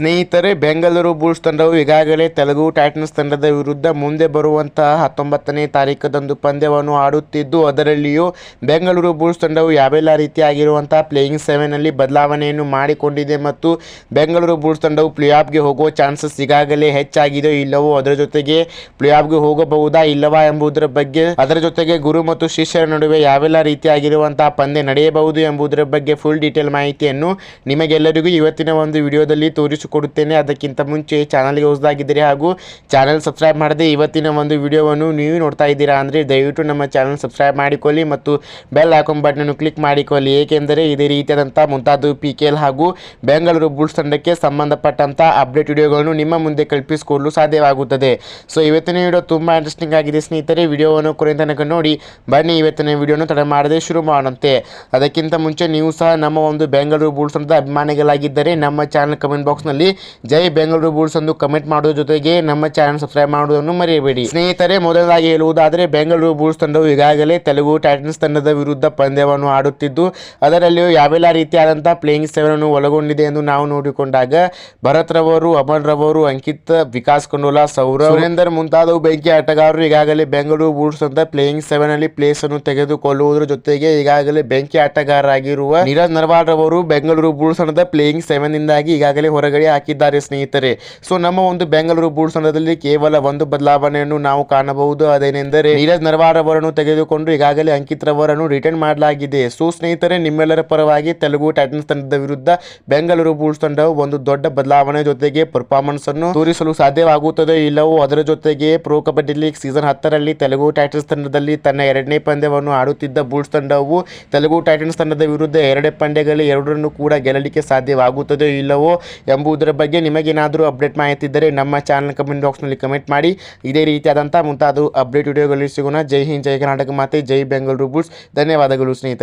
ಸ್ನೇಹಿತರೆ, ಬೆಂಗಳೂರು ಬುಲ್ಸ್ ತಂಡವು ಈಗಾಗಲೇ ತೆಲುಗು ಟೈಟನ್ಸ್ ತಂಡದ ವಿರುದ್ಧ ಮುಂದೆ ಬರುವಂತಹ ಹತ್ತೊಂಬತ್ತನೇ ತಾರೀಕದಂದು ಪಂದ್ಯವನ್ನು ಆಡುತ್ತಿದ್ದು, ಅದರಲ್ಲಿಯೂ ಬೆಂಗಳೂರು ಬುಲ್ಸ್ ತಂಡವು ಯಾವೆಲ್ಲ ರೀತಿಯಾಗಿರುವಂತಹ ಪ್ಲೇಯಿಂಗ್ ಸೆವೆನಲ್ಲಿ ಬದಲಾವಣೆಯನ್ನು ಮಾಡಿಕೊಂಡಿದೆ ಮತ್ತು ಬೆಂಗಳೂರು ಬುಲ್ಸ್ ತಂಡವು ಪ್ಲೇ ಆಫ್ಗೆ ಹೋಗುವ ಚಾನ್ಸಸ್ ಈಗಾಗಲೇ ಹೆಚ್ಚಾಗಿದೆ ಇಲ್ಲವೋ ಅದರ ಜೊತೆಗೆ ಪ್ಲೇ ಆಫ್ಗೆ ಹೋಗಬಹುದಾ ಇಲ್ಲವಾ ಎಂಬುದರ ಬಗ್ಗೆ, ಅದರ ಜೊತೆಗೆ ಗುರು ಮತ್ತು ಶಿಷ್ಯರ ನಡುವೆ ಯಾವೆಲ್ಲ ರೀತಿಯಾಗಿರುವಂತಹ ಪಂದ್ಯ ನಡೆಯಬಹುದು ಎಂಬುದರ ಬಗ್ಗೆ ಫುಲ್ ಡೀಟೇಲ್ ಮಾಹಿತಿಯನ್ನು ನಿಮಗೆಲ್ಲರಿಗೂ ಇವತ್ತಿನ ಒಂದು ವಿಡಿಯೋದಲ್ಲಿ ತೋರಿಸಿಕೊಡುತ್ತೇನೆ ಅದಕ್ಕಿಂತ ಮುಂಚೆ ಚಾನಲ್ಗೆ ಹೊಸದಾಗಿದ್ದರೆ ಹಾಗೂ ಚಾನಲ್ ಸಬ್ಸ್ಕ್ರೈಬ್ ಮಾಡದೆ ಇವತ್ತಿನ ಒಂದು ವಿಡಿಯೋವನ್ನು ನೀವು ನೋಡ್ತಾ ಇದ್ದೀರಾ ಅಂದರೆ ದಯವಿಟ್ಟು ನಮ್ಮ ಚಾನಲ್ ಸಬ್ಸ್ಕ್ರೈಬ್ ಮಾಡಿಕೊಳ್ಳಿ ಮತ್ತು ಬೆಲ್ ಐಕಾನ್ ಬಟನನ್ನು ಕ್ಲಿಕ್ ಮಾಡಿಕೊಳ್ಳಿ. ಏಕೆಂದರೆ ಇದೇ ರೀತಿಯಾದಂಥ ಮುಂತಾದ ಪಿ ಕೆ ಎಲ್ ಹಾಗೂ ಬೆಂಗಳೂರು ಬುಲ್ಸ್ ತಂಡಕ್ಕೆ ಸಂಬಂಧಪಟ್ಟಂಥ ಅಪ್ಡೇಟ್ ವಿಡಿಯೋಗಳನ್ನು ನಿಮ್ಮ ಮುಂದೆ ಕಲ್ಪಿಸಿಕೊಳ್ಳಲು ಸಾಧ್ಯವಾಗುತ್ತದೆ. ಸೊ, ಇವತ್ತಿನ ವಿಡಿಯೋ ತುಂಬ ಇಂಟ್ರೆಸ್ಟಿಂಗ್ ಆಗಿದೆ. ಸ್ನೇಹಿತರೆ, ವಿಡಿಯೋವನ್ನು ಕೊನೆ ತನಕ ನೋಡಿ, ಬನ್ನಿ ಇವತ್ತಿನ ವಿಡಿಯೋನ ತಡೆ ಮಾಡದೆ ಶುರು ಮಾಡೋಣಂತೆ. ಅದಕ್ಕಿಂತ ಮುಂಚೆ ನೀವು ಸಹ ನಮ್ಮ ಒಂದು ಬೆಂಗಳೂರು ಬುಲ್ಸ್ ತಂಡದ ಅಭಿಮಾನಿಗಳಾಗಿದ್ದರೆ ನಮ್ಮ ಚಾನಲ್ ಕಮೆಂಟ್ ಬಾಕ್ಸ್ನಲ್ಲಿ ಜೈ ಬೆಂಗಳೂರು ಬುಲ್ಸ್ ಎಂದು ಕಮೆಂಟ್ ಮಾಡೋದ್ರ ಜೊತೆಗೆ ನಮ್ಮ ಚಾನಲ್ ಸಬ್ಸ್ಕ್ರೈಬ್ ಮಾಡುವುದನ್ನು ಮರೆಯಬೇಡಿ. ಸ್ನೇಹಿತರೆ ಮೊದಲಾಗಿ ಹೇಳುವುದಾದರೆ ಬೆಂಗಳೂರು ಬುಲ್ಸ್ ತಂಡವು ಈಗಾಗಲೇ ತೆಲುಗು ಟೈಟನ್ಸ್ ತಂಡದ ವಿರುದ್ಧ ಪಂದ್ಯವನ್ನು ಆಡುತ್ತಿದ್ದು, ಅದರಲ್ಲಿಯೂ ಯಾವೆಲ್ಲ ರೀತಿಯಾದಂಥ ಪ್ಲೇಯಿಂಗ್ ಸೆವೆನ್ ಅನ್ನು ಒಳಗೊಂಡಿದೆ ಎಂದು ನಾವು ನೋಡಿಕೊಂಡಾಗ ಭರತ್ ರವರು, ಅಮನ್ ರವರು, ಅಂಕಿತ್, ವಿಕಾಸ್ ಕಂಡೋಲಾ ಸೌರವ್, ಸುರೇಂದರ್ ಮುಂತಾದವು ಬೆಂಕಿ ಆಟಗಾರರು ಈಗಾಗಲೇ ಬೆಂಗಳೂರು ಬುಲ್ಸ್ ಅಂತ ಪ್ಲೇಯಿಂಗ್ ಸೆವೆನ್ ಅಲ್ಲಿ ಪ್ಲೇಸ್ ಅನ್ನು ತೆಗೆದುಕೊಳ್ಳುವುದರ ಜೊತೆಗೆ ಈಗಾಗಲೇ ಬೆಂಕಿ ಆಟಗಾರರಾಗಿರುವ ನೀರಜ್ ನರ್ವಾಲ್ ರವರು ಬೆಂಗಳೂರು ಬುಲ್ಸ್ ತಂಡದ ಪ್ಲೇಯಿಂಗ್ ಸೆವೆನ್ ಇಂದಾಗಿ ಈಗಾಗಲೇ ಹೊರಗಡೆ ಹಾಕಿದ್ದಾರೆ ಸ್ನೇಹಿತರೆ. ಸೊ, ನಮ್ಮ ಒಂದು ಬೆಂಗಳೂರು ಬುಲ್ಸ್ ತಂಡದಲ್ಲಿ ಕೇವಲ ಒಂದು ಬದಲಾವಣೆಯನ್ನು ನಾವು ಕಾಣಬಹುದು. ಅದೇನೆಂದರೆ, ನೀರಜ್ ನರ್ವಾರ್ ಅವರನ್ನು ತೆಗೆದುಕೊಂಡು ಈಗಾಗಲೇ ಅಂಕಿತ್ ರವರನ್ನು ರಿಟರ್ನ್ ಮಾಡಲಾಗಿದೆ. ಸೊ, ಸ್ನೇಹಿತರೆ, ನಿಮ್ಮೆಲ್ಲರ ಪರವಾಗಿ ತೆಲುಗು ಟೈಟನ್ಸ್ ತಂಡದ ವಿರುದ್ಧ ಬೆಂಗಳೂರು ಬುಲ್ಸ್ ತಂಡವು ಒಂದು ದೊಡ್ಡ ಬದಲಾವಣೆ ಜೊತೆಗೆ ಪರ್ಫಾರ್ಮೆನ್ಸ್ ಅನ್ನು ತೋರಿಸಲು ಸಾಧ್ಯವಾಗುತ್ತದೆ ಇಲ್ಲವೋ, ಅದರ ಜೊತೆಗೆ ಪ್ರೋ ಕಬಡ್ಡಿ ಲೀಗ್ ಸೀಸನ್ ಹತ್ತರಲ್ಲಿ ತೆಲುಗು ಟೈಟನ್ಸ್ ತಂಡದಲ್ಲಿ ತನ್ನ ಎರಡನೇ ಪಂದ್ಯವನ್ನು ಆಡುತ್ತಿದ್ದ ಬುಲ್ಸ್ ತಂಡವು ತೆಲುಗು ಟೈಟನ್ಸ್ ತಂಡದ ವಿರುದ್ಧ ಎರಡೇ ಪಂದ್ಯಗಳಲ್ಲಿ ಎರಡರನ್ನು ಕೂಡ ಗೆಲ್ಲಲಿಕ್ಕೆ ಸಾಧ್ಯವಾಗುತ್ತದೆ ಇಲ್ಲವೋ ಎಂಬುದರ ಬಗ್ಗೆ ನಿಮಗೇನಾದರೂ ಅಪ್ಡೇಟ್ ಮಾಹಿತಿ ಇದ್ದರೆ ನಮ್ಮ ಚಾನಲ್ ಕಮೆಂಟ್ ಬಾಕ್ಸ್ನಲ್ಲಿ ಕಮೆಂಟ್ ಮಾಡಿ. ಇದೇ ರೀತಿಯಾದಂಥ ಮುಂತಾದ ಅಪ್ಡೇಟ್ ವಿಡಿಯೋಗಳಲ್ಲಿ ಸಿಗೋಣ. ಜೈ ಹಿಂದ್, ಜೈ ಕರ್ನಾಟಕ ಮಾತೆ, ಜೈ ಬೆಂಗಳೂರು ಬುಲ್ಸ್. ಧನ್ಯವಾದಗಳು ಸ್ನೇಹಿತರೆ.